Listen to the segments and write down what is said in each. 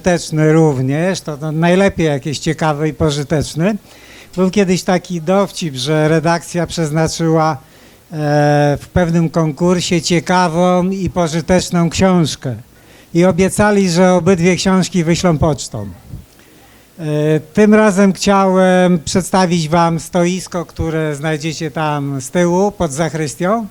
Pożyteczny również, to, to najlepiej jakieś ciekawy i pożyteczny. Był kiedyś taki dowcip, że redakcja przeznaczyła e, w pewnym konkursie ciekawą i pożyteczną książkę. I obiecali, że obydwie książki wyślą pocztą. E, Tym razem chciałem przedstawić Wam stoisko, które znajdziecie tam z tyłu, pod zachrystią.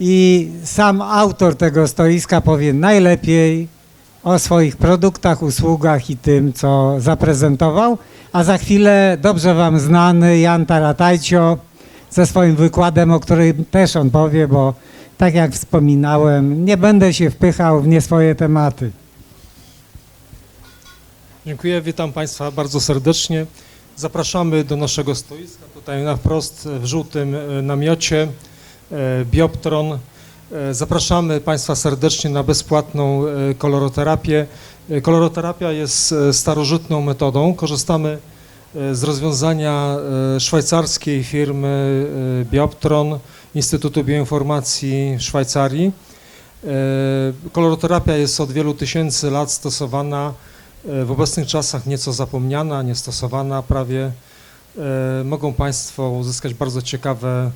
I sam autor tego stoiska powie najlepiej o swoich produktach, usługach i tym, co zaprezentował. A za chwilę dobrze Wam znany Jan Taratajcio ze swoim wykładem, o którym też on powie, bo tak jak wspominałem, nie będę się wpychał w nie swoje tematy. Dziękuję, witam Państwa bardzo serdecznie. Zapraszamy do naszego stoiska, tutaj na wprost w żółtym e, namiocie e, Bioptron. E, Zapraszamy Państwa serdecznie na bezpłatną e, koloroterapię. E, Koloroterapia jest starożytną metodą. Korzystamy z rozwiązania szwajcarskiej firmy Bioptron, Instytutu Bioinformacji w Szwajcarii. Koloroterapia jest od wielu tysięcy lat stosowana w obecnych czasach nieco zapomniana, niestosowana prawie. Mogą Państwo uzyskać bardzo ciekawe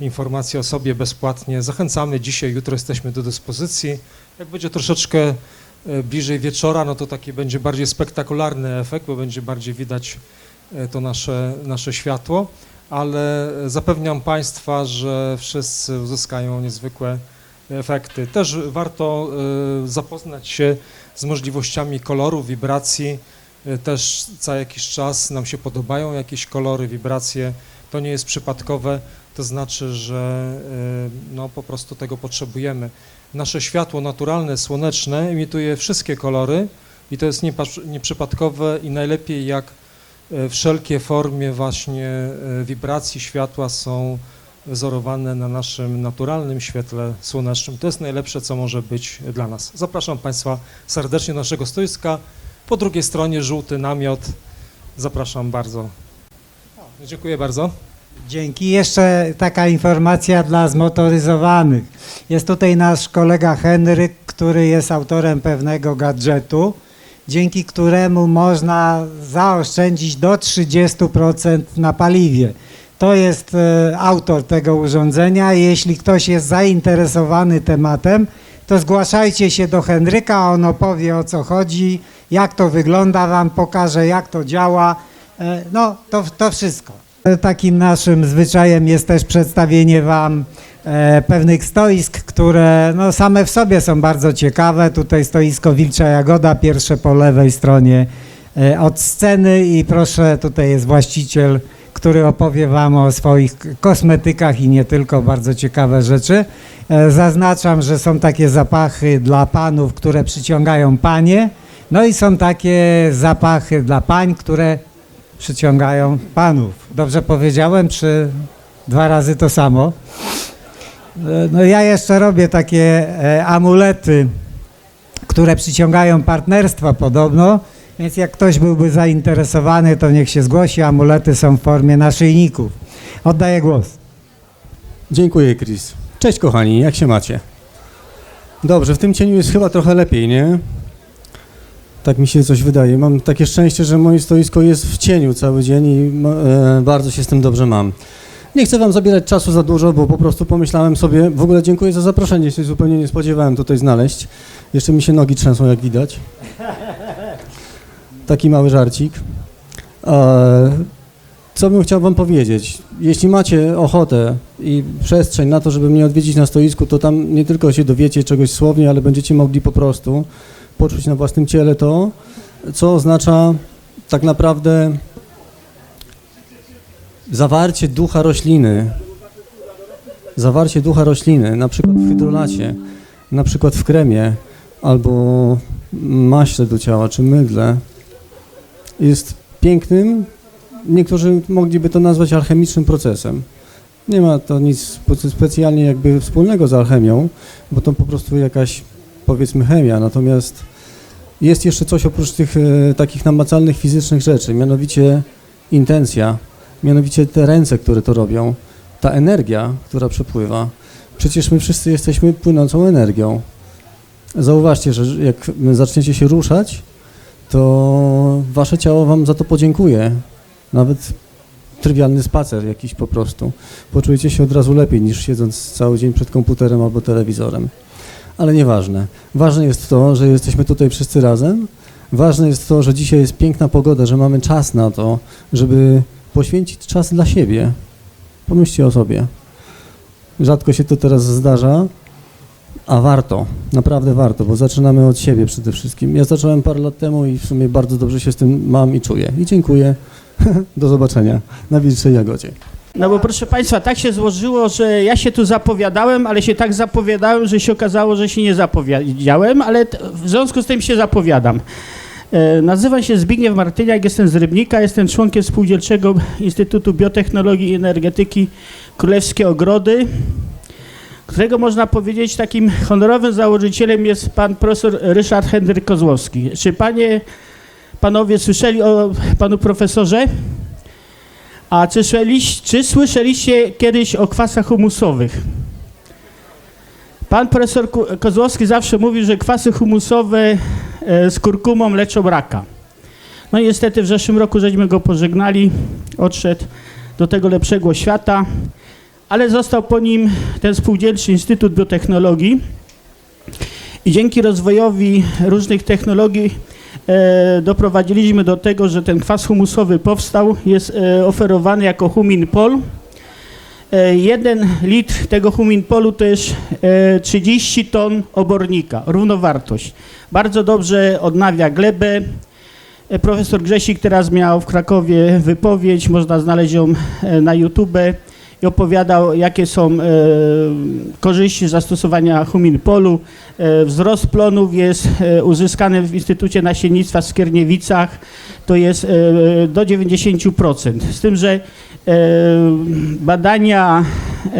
informacje o sobie bezpłatnie. Zachęcamy dzisiaj, jutro jesteśmy do dyspozycji. Jak będzie troszeczkę e, bliżej wieczora, no to taki będzie bardziej spektakularny efekt, bo będzie bardziej widać e, to nasze, nasze światło, ale zapewniam Państwa, że wszyscy uzyskają niezwykłe efekty. Też warto e, zapoznać się z możliwościami koloru, wibracji. Też co jakiś czas nam się podobają jakieś kolory, wibracje. To nie jest przypadkowe, to znaczy, że y, no, po prostu tego potrzebujemy. Nasze światło naturalne, słoneczne imituje wszystkie kolory i to jest nieprzypadkowe i najlepiej jak y, wszelkie formy właśnie y, wibracji światła są wzorowane na naszym naturalnym świetle słonecznym. To jest najlepsze, co może być dla nas. Zapraszam Państwa serdecznie do naszego stoiska. Po drugiej stronie żółty namiot. Zapraszam bardzo. Dziękuję bardzo. Dzięki. Jeszcze taka informacja dla zmotoryzowanych. Jest tutaj nasz kolega Henryk, który jest autorem pewnego gadżetu, dzięki któremu można zaoszczędzić do 30% na paliwie. To jest e, autor tego urządzenia. Jeśli ktoś jest zainteresowany tematem, to zgłaszajcie się do Henryka, on opowie o co chodzi, jak to wygląda, wam pokaże jak to działa. E, No, to, to wszystko. Takim naszym zwyczajem jest też przedstawienie Wam e, pewnych stoisk, które no, same w sobie są bardzo ciekawe. Tutaj stoisko Wilcza Jagoda, pierwsze po lewej stronie e, od sceny i proszę, tutaj jest właściciel, który opowie Wam o swoich kosmetykach i nie tylko, bardzo ciekawe rzeczy. E, zaznaczam, że są takie zapachy dla panów, które przyciągają panie, no i są takie zapachy dla pań, które przyciągają panów. Dobrze powiedziałem, czy dwa razy to samo? E, No ja jeszcze robię takie e, amulety, które przyciągają partnerstwo podobno, więc jak ktoś byłby zainteresowany, to niech się zgłosi. Amulety są w formie naszyjników. Oddaję głos. Dziękuję, Chris. Cześć, kochani, jak się macie? Dobrze, w tym cieniu jest chyba trochę lepiej, nie? Tak mi się coś wydaje. Mam takie szczęście, że moje stoisko jest w cieniu cały dzień i e, bardzo się z tym dobrze mam. Nie chcę wam zabierać czasu za dużo, bo po prostu pomyślałem sobie, w ogóle dziękuję za zaproszenie, się zupełnie nie spodziewałem tutaj znaleźć. Jeszcze mi się nogi trzęsą, jak widać. Taki mały żarcik. E, co bym chciał wam powiedzieć? Jeśli macie ochotę i przestrzeń na to, żeby mnie odwiedzić na stoisku, to tam nie tylko się dowiecie czegoś słownie, ale będziecie mogli po prostu poczuć na własnym ciele to, co oznacza tak naprawdę zawarcie ducha rośliny. Zawarcie ducha rośliny, na przykład w hydrolacie, na przykład w kremie albo maśle do ciała czy mydle, jest pięknym, niektórzy mogliby to nazwać alchemicznym procesem. Nie ma to nic spe- specjalnie jakby wspólnego z alchemią, bo to po prostu jakaś powiedzmy chemia, natomiast jest jeszcze coś oprócz tych e, takich namacalnych fizycznych rzeczy, mianowicie intencja, mianowicie te ręce, które to robią, ta energia, która przepływa. Przecież my wszyscy jesteśmy płynącą energią. Zauważcie, że jak zaczniecie się ruszać, to wasze ciało wam za to podziękuje. Nawet trywialny spacer jakiś po prostu. Poczujecie się od razu lepiej niż siedząc cały dzień przed komputerem albo telewizorem. Ale nieważne. Ważne jest to, że jesteśmy tutaj wszyscy razem. Ważne jest to, że dzisiaj jest piękna pogoda, że mamy czas na to, żeby poświęcić czas dla siebie. Pomyślcie o sobie. Rzadko się to teraz zdarza, a warto, naprawdę warto, bo zaczynamy od siebie przede wszystkim. Ja zacząłem parę lat temu i w sumie bardzo dobrze się z tym mam i czuję. I dziękuję. Do zobaczenia na Wilczej Jagodzie. No bo proszę Państwa, tak się złożyło, że ja się tu zapowiadałem, ale się tak zapowiadałem, że się okazało, że się nie zapowiedziałem, ale w związku z tym się zapowiadam. E, Nazywam się Zbigniew Martyniak, jestem z Rybnika, jestem członkiem Spółdzielczego Instytutu Biotechnologii i Energetyki Królewskie Ogrody, którego można powiedzieć takim honorowym założycielem jest pan profesor Ryszard Henryk Kozłowski. Czy panie, panowie słyszeli o panu profesorze? A czy, słyszeliś, czy słyszeliście kiedyś o kwasach humusowych? Pan profesor Kozłowski zawsze mówił, że kwasy humusowe e, z kurkumą leczą raka. No niestety w zeszłym roku żeśmy go pożegnali, odszedł do tego lepszego świata, ale został po nim ten spółdzielczy Instytut Biotechnologii i dzięki rozwojowi różnych technologii e, doprowadziliśmy do tego, że ten kwas humusowy powstał, jest e, oferowany jako huminpol. E, jeden litr tego huminpolu to jest e, 30 ton obornika, równowartość. Bardzo dobrze odnawia glebę. E, Profesor Grzesik teraz miał w Krakowie wypowiedź, można znaleźć ją e, na YouTube i opowiadał, jakie są e, korzyści zastosowania huminpolu. E, wzrost plonów jest e, uzyskany w Instytucie Nasiennictwa w Skierniewicach, to jest e, do 90%. Z tym, że e, badania e,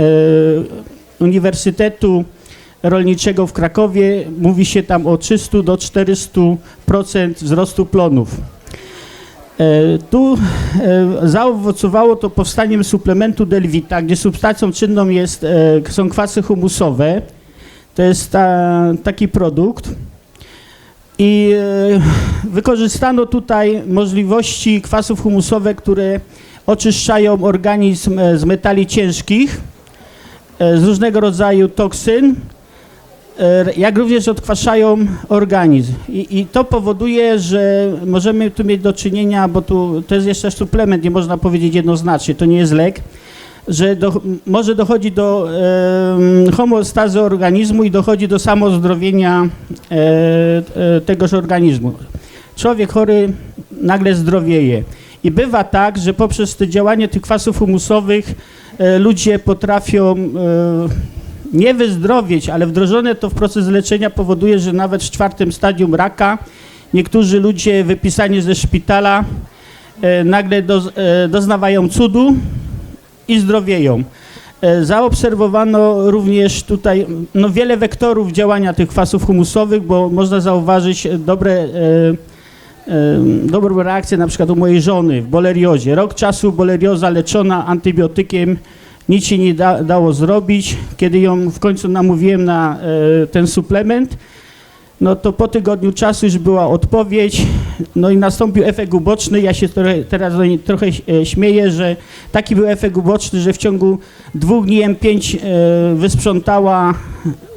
Uniwersytetu Rolniczego w Krakowie mówi się tam o 300 do 400% wzrostu plonów. E, Tu e, zaowocowało to powstaniem suplementu Delvita, gdzie substancją czynną jest, e, są kwasy humusowe. To jest ta, taki produkt. I wykorzystano tutaj możliwości kwasów humusowych, które oczyszczają organizm z metali ciężkich, z różnego rodzaju toksyn, jak również odkwaszają organizm. I, I to powoduje, że możemy tu mieć do czynienia, bo tu to jest jeszcze suplement, nie można powiedzieć jednoznacznie, to nie jest lek, że do, może dochodzi do e, organizmu i dochodzi do samozdrowienia e, e, tegoż organizmu. Człowiek chory nagle zdrowieje. I bywa tak, że poprzez to działanie tych kwasów humusowych e, ludzie potrafią e, nie wyzdrowieć, ale wdrożone to w proces leczenia powoduje, że nawet w czwartym stadium raka niektórzy ludzie wypisani ze szpitala e, nagle do, e, doznawają cudu i zdrowieją. E, Zaobserwowano również tutaj no, wiele wektorów działania tych kwasów humusowych, bo można zauważyć dobre, e, dobrą reakcję na przykład u mojej żony w boleriozie. Rok czasu bolerioza leczona antybiotykiem, nic się nie da, dało zrobić. Kiedy ją w końcu namówiłem na e, ten suplement, no to po tygodniu czasu już była odpowiedź, no i nastąpił efekt uboczny. Ja się trochę, teraz trochę e, śmieję, że taki był efekt uboczny, że w ciągu dwóch dni M5 e, wysprzątała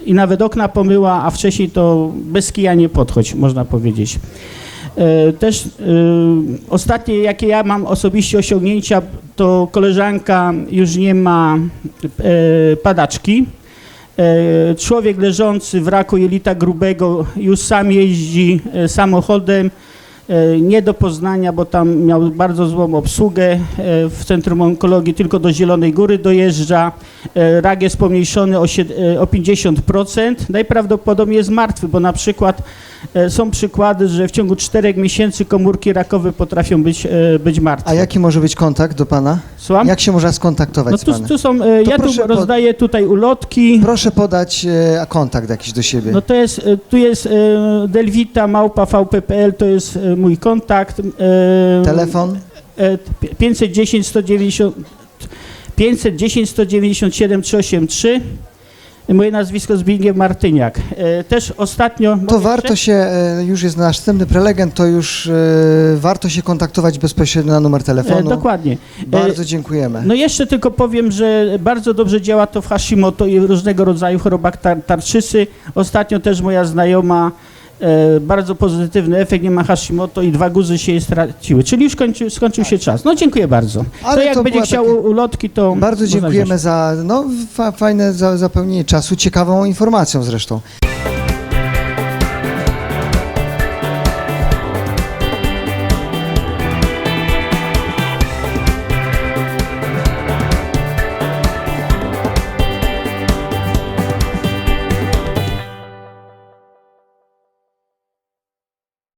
i nawet okna pomyła, a wcześniej to bez kija nie podchodź, można powiedzieć. E, Też e, ostatnie, jakie ja mam osobiście osiągnięcia, to koleżanka już nie ma e, padaczki. Człowiek leżący w raku jelita grubego już sam jeździ samochodem. Nie do Poznania, bo tam miał bardzo złą obsługę w Centrum Onkologii, tylko do Zielonej Góry dojeżdża. Rak jest pomniejszony o sied- e, o 50%. Najprawdopodobniej jest martwy, bo na przykład są przykłady, że w ciągu 4 miesięcy komórki rakowe potrafią być, e, być martwe. A jaki może być kontakt do pana? Słucham? Jak się można skontaktować No z tu, panem? tu są, e, To ja tu proszę pod- rozdaję tutaj ulotki. Proszę podać e, kontakt jakiś do siebie. No to jest, e, tu jest e, Delvita małpa VP.pl, to jest e, mój kontakt. e, Telefon? e, 510 190 510 197 383. Moje nazwisko Zbigniew Martyniak. E, Też ostatnio... To warto się, e, już jest nasz następny prelegent, to już e, warto się kontaktować bezpośrednio na numer telefonu. Dokładnie. Bardzo dziękujemy. No jeszcze tylko powiem, że bardzo dobrze działa to w Hashimoto i różnego rodzaju chorobach tar tarczysy. Ostatnio też moja znajoma bardzo pozytywny efekt, nie ma Hashimoto i dwa guzy się jej straciły. Czyli już kończy, skończył się czas. No dziękuję bardzo. Ale to jak to będzie chciał taka- ulotki, to... Bardzo dziękujemy za no, fa, fajne za, zapełnienie czasu, ciekawą informacją zresztą.